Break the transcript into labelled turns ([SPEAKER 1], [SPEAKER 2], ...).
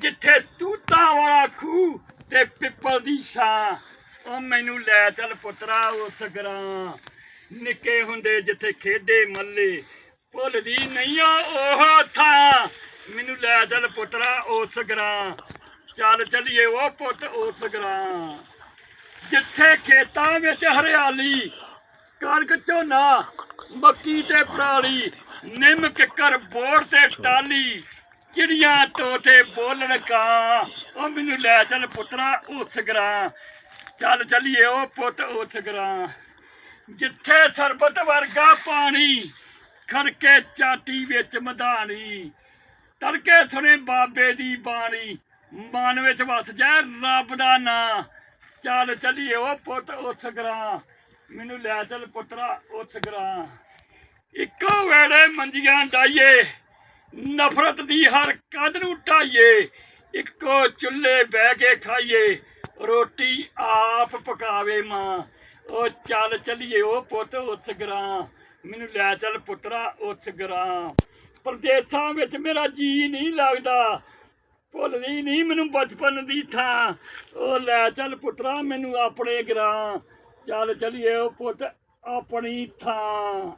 [SPEAKER 1] ਜਿੱਥੇ ਤੂਤਾਂ ਵਾਲਾ ਖੂਹ ਤੇ ਪਿੱਪਲ ਦੀ ਛਾਂ। ਉਹ ਮੈਨੂੰ ਲੈ ਚੱਲ ਪੁੱਤਰਾ ਉਸ ਗਰਾਂ। ਨਿੱਕੇ ਹੁੰਦੇ ਜਿੱਥੇ ਖੇਡੇ ਮੱਲੇ, ਭੁੱਲਦੀ ਨਹੀਂ ਆ ਉਹ ਥਾਂ। ਮੈਨੂੰ ਲੈ ਚੱਲ ਪੁੱਤਰਾ ਉਸ ਗਰਾਂ। ਚੱਲ ਚੱਲੀਏ ਉਹ ਪੁੱਤ ਉਸ ਗਰਾਂ। ਜਿੱਥੇ ਖੇਤਾਂ ਵਿੱਚ ਹਰਿਆਲੀ, ਕਣਕ, ਝੋਨਾ, ਮੱਕੀ ਤੇ ਪਰਾਲੀ, ਨਿੰਮ, ਕਿੱਕਰ ਬੋੜ ਤੇ ਟਾਲੀ ਚਿੜੀਆਂ ਤੋਤੇ ਬੋਲਣ ਕਾਂ ਉਹ ਮੈਨੂੰ ਲੈ ਚੱਲ ਪੁੱਤਰਾ ਉਸ ਗਰਾਂ। ਚੱਲ ਚੱਲੀਏ, ਉਹ ਪੁੱਤ ਉਸ ਗਰਾਂ। ਜਿੱਥੇ ਸਰਬਤ ਵਰਗਾ ਪਾਣੀ, ਖੜਕੇ ਚਾਟੀ ਵਿੱਚ ਮਧਾਣੀ। ਤੜਕੇ ਸੁਣੇ ਬਾਬੇ ਦੀ ਬਾਣੀ, ਮਨ ਵਿੱਚ ਵਸ ਜਾ ਰੱਬ ਦਾ ਨਾਂ। ਚੱਲ ਚੱਲੀਏ, ਉਹ ਪੁੱਤ ਉਸ ਗਰਾਂ। ਮੈਨੂੰ ਲੈ ਚੱਲ ਪੁੱਤਰਾ ਉਸ ਗਰਾਂ। ਇੱਕੋ ਵੇਲੇ ਮੰਜੀਆਂ ਡਾਈਏ ਨਫ਼ਰਤ ਦੀ ਹਰ ਕੰਧ ਨੂੰ ਢਾਈਏ ਇੱਕੋ ਚੁੱਲ੍ਹੇ ਬਹਿ ਕੇ ਖਾਈਏ, ਰੋਟੀ ਆਪ ਪਕਾਵੇ ਮਾਂ। ਉਹ ਚੱਲ ਚੱਲੀਏ ਉਹ ਪੁੱਤ ਉਸ ਗਰਾਂ, ਮੈਨੂੰ ਲੈ ਚੱਲ ਪੁੱਤਰਾ ਉਸ ਗਰਾਂ। ਪਰਦੇਸਾਂ ਵਿੱਚ ਮੇਰਾ ਜੀ ਨਹੀਂ ਲੱਗਦਾ ਭੁੱਲਦੀ ਨਹੀਂ ਮੈਨੂੰ ਬਚਪਨ ਦੀ ਥਾਂ। ਉਹ ਲੈ ਚੱਲ ਪੁੱਤਰਾ ਮੈਨੂੰ ਆਪਣੇ ਗਰਾਂ, ਚੱਲ ਚੱਲੀਏ ਉਹ ਪੁੱਤ ਆਪਣੀ ਥਾਂ।